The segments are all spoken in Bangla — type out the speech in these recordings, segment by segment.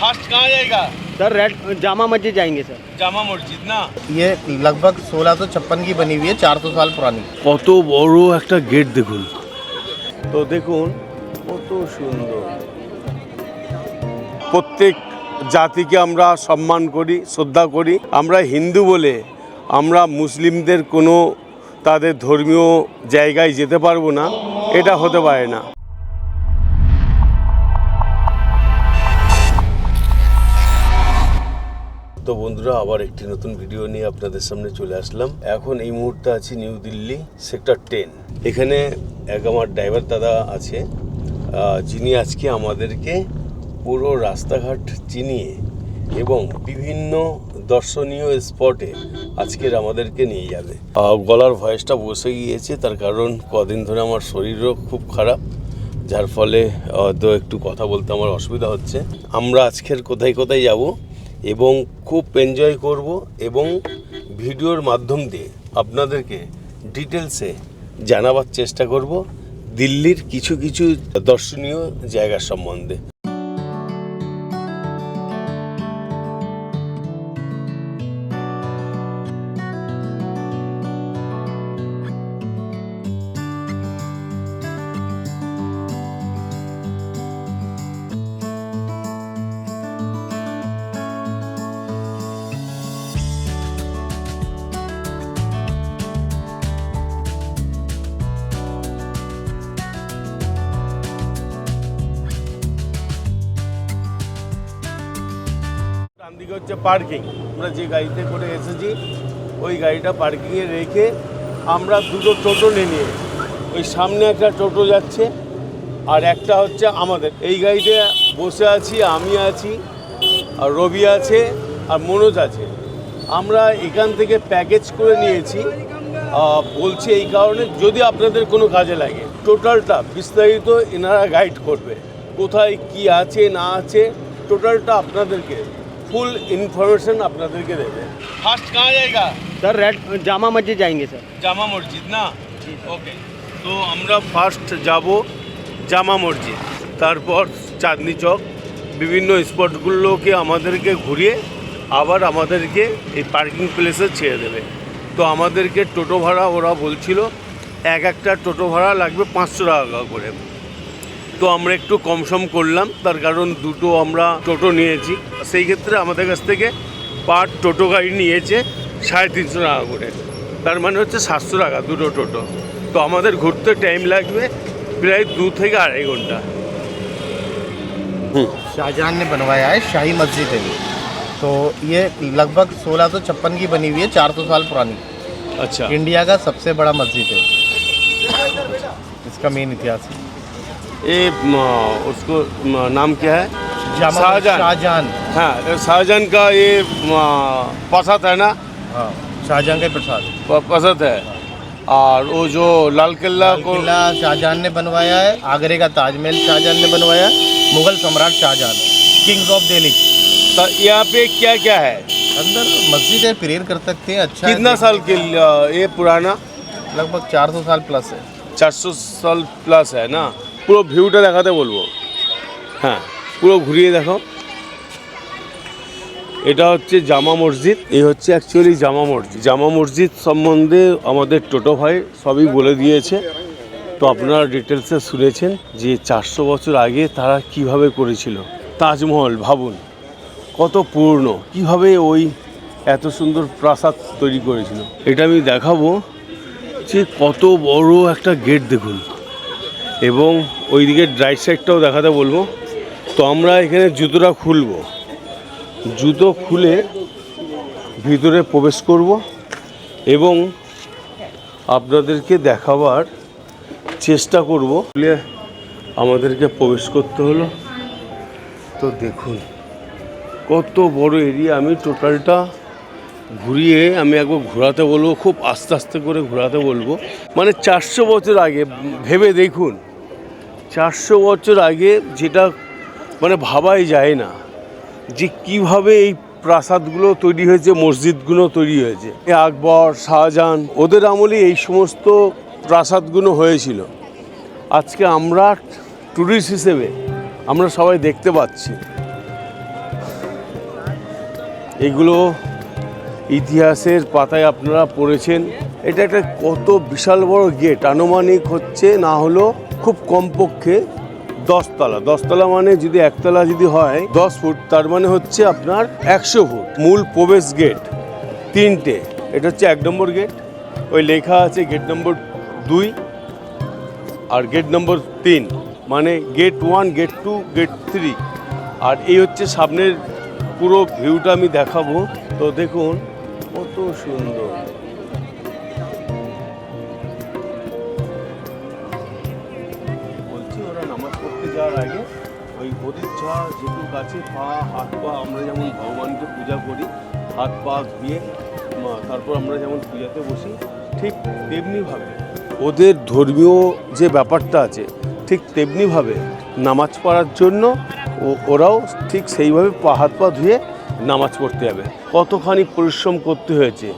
फास्ट कहाँ जाएगा सर रेड जामा मस्जिद जाएंगे सर जामा मस्जिद ना ये लगभग सोलह सौ छप्पन की बनी हुई है चार सौ साल पुरानी কত বড় একটা গেট দেখুন তো দেখুন কত সুন্দর প্রত্যেক জাতিকে আমরা সম্মান করি শ্রদ্ধা করি আমরা হিন্দু বলে আমরা মুসলিমদের কোনো তাদের ধর্মীয় জায়গায় যেতে পারবো না এটা হতে পারে না তো বন্ধুরা, আবার একটি নতুন ভিডিও নিয়ে আপনাদের সামনে চলে আসলাম। এখন এই মুহূর্তে আছি নিউ দিল্লি সেক্টর টেন এখানে এক আমার ড্রাইভার দাদা আছে যিনি আজকে আমাদেরকে পুরো রাস্তাঘাট চিনিয়ে এবং বিভিন্ন দর্শনীয় স্পটে আজকের আমাদেরকে নিয়ে যাবে। গলার ভয়েসটা বসে গিয়েছে, তার কারণ কদিন ধরে আমার শরীরও খুব খারাপ, যার ফলে হয়তো একটু কথা বলতে আমার অসুবিধা হচ্ছে। আমরা আজকের কোথায় কোথায় যাব? এবং খুব এনজয় করব এবং ভিডিওর মাধ্যম দিয়ে আপনাদেরকে ডিটেলসে জানাবার চেষ্টা করব দিল্লির কিছু কিছু দর্শনীয় জায়গা সম্বন্ধে। ডান দিকে হচ্ছে পার্কিং আমরা যে গাড়িতে করে এসেছি, ওই গাড়িটা পার্কিংয়ে রেখে আমরা দুটো টোটো নিয়ে ওই সামনে একটা টোটো যাচ্ছে আর একটা হচ্ছে আমাদের। এই গাড়িতে বসে আছি, আমি আছি, আর রবি আছে, আর মনোজ আছে। আমরা এখান থেকে প্যাকেজ করে নিয়েছি। বলছি এই কারণে যদি আপনাদের কোনো কাজে লাগে টোটালটা বিস্তারিত এনারা গাইড করবে। কোথায় কি আছে, না আছে টোটালটা আপনাদেরকে ফুল ইনফরমেশন আপনাদেরকে দেবে ফার্স্ট কাহা জায়গা सर रेड जामा मस्जिद जाएंगे सर জামা মসজিদ না ওকে তো আমরা ফার্স্ট যাব জামা মসজিদ তারপর চাঁদনি চক বিভিন্ন স্পটগুলোকে আমাদেরকে ঘুরিয়ে আবার আমাদেরকে এই পার্কিং প্লেসে ছেড়ে দেবে তো আমাদেরকে টোটো ভাড়া ওরা বলছিল এক একটা টোটো ভাড়া লাগবে পাঁচশো টাকা করে তো আমরা একটু কম সম করলাম তার কারণ দুটো আমরা টোটো নিয়েছি সেই ক্ষেত্রে আমাদের কাছ থেকে পার টোটো গাড়ি নিয়েছে সাড়ে তিনশো টাকা করে তার মানে হচ্ছে সাতশো টাকা দুটো টোটো তো আমাদের ঘুরতে টাইম লাগবে প্রায় দু থেকে আড়াই ঘন্টা शाहजहां ने बनवाया है शाही मस्जिद है ये। तो ये लगभग सोलह सौ छप्पन की बनी हुई है चार सौ साल पुरानी আচ্ছা इंडिया का सबसे बड़ा मस्जिद है इसका मेन इतिहास है ये उसको नाम क्या है? शाहजहान। शाहजहान। हाँ शाहजहान का ये प्रसाद है ना? हाँ शाहजहान का प्रसाद। प्रसाद है। और वो जो लाल किला को शाहजहां ने बनवाया है आगरे का ताजमहल शाहजहां ने बनवाया मुगल सम्राट शाहजहां किंग्स ऑफ़ दिल्ली तो यहाँ पे क्या क्या है? अंदर मस्जिद है प्रेयर कर सकते हैं अच्छा कितना है साल के ये पुराना? लगभग 400 साल प्लस है। 400 साल प्लस है ना? পুরো ভিউটা দেখাতে বলব। হ্যাঁ পুরো ঘুরিয়ে দেখো। এটা হচ্ছে জামা মসজিদ, এই হচ্ছে অ্যাকচুয়ালি জামা মসজিদ। জামা মসজিদ সম্বন্ধে আমাদের টোটো ভাই সবই বলে দিয়েছে। তো আপনারা ডিটেলসে শুনেছেন যে চারশো বছর আগে তারা কীভাবে করেছিল। তাজমহল, ভাবুন, কত পুরনো কীভাবে ওই এত সুন্দর প্রাসাদ তৈরি করেছিল। এটা আমি দেখাবো যে কত বড় একটা গেট দেখুন। এবং ওই দিকের রাইট সাইডটাও দেখাতে বলব। তো আমরা এখানে জুতোটা খুলবো। জুতো খুলে ভিতরে প্রবেশ করব এবং আপনাদেরকে দেখাবার চেষ্টা করব। আমাদেরকে প্রবেশ করতে হলো। তো দেখুন, কত বড় এরিয়া আমি টোটালটা ঘুরিয়ে আমি একবার ঘোরাতে বলব, খুব আস্তে আস্তে করে ঘোরাতে বলব। মানে চারশো বছর আগে, ভেবে দেখুন। চারশো বছর আগে যেটা মানে ভাবাই যায় না যে কীভাবে এই প্রাসাদগুলো তৈরি হয়েছে, মসজিদগুলো তৈরি হয়েছে। আকবর, শাহজাহান, ওদের আমলে এই সমস্ত প্রাসাদগুলো হয়েছিল। আজকে আমরা ট্যুরিস্ট হিসেবে আমরা সবাই দেখতে পাচ্ছি। এগুলো ইতিহাসের পাতায় আপনারা পড়েছেন। এটা একটা কত বিশাল বড় গেট আনুমানিক হচ্ছে না হলো খুব কমপক্ষে দশতলা। দশতলা মানে যদি একতলা যদি হয়, দশ ফুট, তার মানে হচ্ছে আপনার একশো ফুট। মূল প্রবেশ গেট তিনটে। এটা হচ্ছে এক নম্বর গেট ওই লেখা আছে গেট নম্বর দুই আর গেট নম্বর তিন। মানে gate one gate two gate three আর এই হচ্ছে সামনের পুরো ভিউটা আমি দেখাবো। তো দেখুন, কত সুন্দর। যাওয়ার আগে ওই যা যেটু গাছে পা, হাত পা, আমরা যেমন ভগবানকে পূজা করি, হাত পা ধুয়ে তারপর আমরা যেমন পূজাতে বসি, ঠিক তেমনিভাবে ওদের ধর্মীয় যে ব্যাপারটা আছে, ঠিক তেমনিভাবে নামাজ পড়ার জন্য ওরাও ঠিক সেইভাবে পা, হাত পা ধুয়ে নামাজ পড়তে যাবে। কতখানি পরিশ্রম করতে হয়েছে,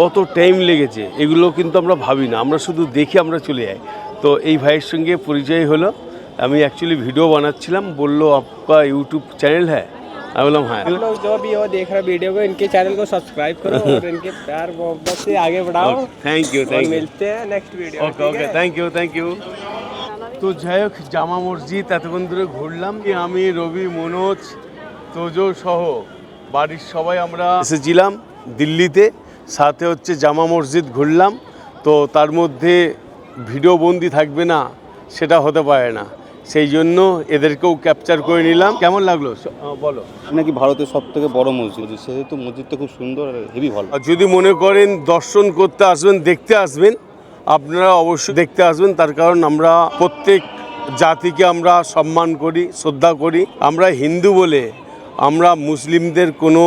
কত টাইম লেগেছে, এগুলো কিন্তু আমরা ভাবি না, আমরা শুধু দেখে আমরা চলে যাই। তো এই ভাইয়ের সঙ্গে পরিচয় হলো আমি অ্যাকচুয়ালি ভিডিও বানাচ্ছিলাম বললো आपका यूट्यूब চ্যানেল হ্যাঁ আমি বললাম হ্যাঁ आप लोग जो भी हो देख रहे वीडियो को इनके चैनल को सब्सक्राइब करो और इनके प्यार मोहब्बत से आगे बढ़ाओ থ্যাংক ইউ और থ্যাংক ইউ मिलते हैं next video okay okay thank you thank you তো যাই হোক জামা মসজিদ এতক্ষণ ধরে ঘুরলাম কি আমি রবি মনোজ তোজো সহ বাড়ির সবাই আমরা এসেছিলাম দিল্লিতে সাথে হচ্ছে জামা মসজিদ ঘুরলাম তো তার মধ্যে ভিডিও বন্দি থাকবে না সেটা হতে পারে না সেই জন্য এদেরকেও ক্যাপচার করে নিলাম। কেমন লাগল? বলো। নাকি ভারতের সব থেকে বড় মসজিদ সেহেতু মসজিদটা খুব সুন্দর আর হেভি ভালো। আর যদি মনে করেন দর্শন করতে আসবেন দেখতে আসবেন আপনারা অবশ্যই দেখতে আসবেন। তার কারণ আমরা প্রত্যেক জাতিকে আমরা সম্মান করি শ্রদ্ধা করি। আমরা হিন্দু বলে আমরা মুসলিমদের কোনো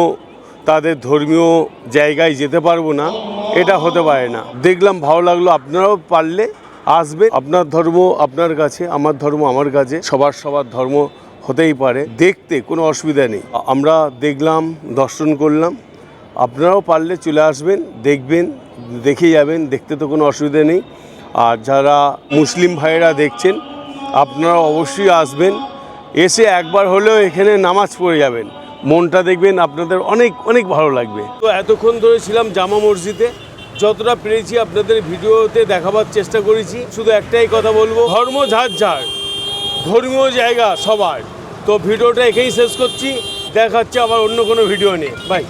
তাদের ধর্মীয় জায়গায় যেতে পারব না। এটা হতে পারে না। দেখলাম ভালো লাগল। আপনারাও পারলে আসবে। আপনার ধর্ম আপনার কাছে, আমার ধর্ম আমার কাছে, সবার সবার ধর্ম হতেই পারে। দেখতে কোনো অসুবিধা নেই। আমরা দেখলাম, দর্শন করলাম। আপনারাও পারলে চলে আসবেন, দেখবেন, দেখে যাবেন, দেখতে তো কোনো অসুবিধা নেই। আর যারা মুসলিম ভাইয়েরা দেখছেন আপনারা অবশ্যই আসবেন। এসে একবার হলেও এখানে নামাজ পড়ে যাবেন। মনটা দেখবেন আপনাদের অনেক অনেক ভালো লাগবে। তো এতক্ষণ ধরে ছিলাম জামা মসজিদে। যতটা পেরেছি আপনাদের ভিডিওতে দেখাবার চেষ্টা করেছি, শুধু একটাই কথা বলব, ধর্ম ঝাড় ধর্মীয় জায়গা সবার। তো ভিডিওটা এখানেই শেষ করছি দেখাচ্ছে আবার অন্য কোনো ভিডিও নেই বাই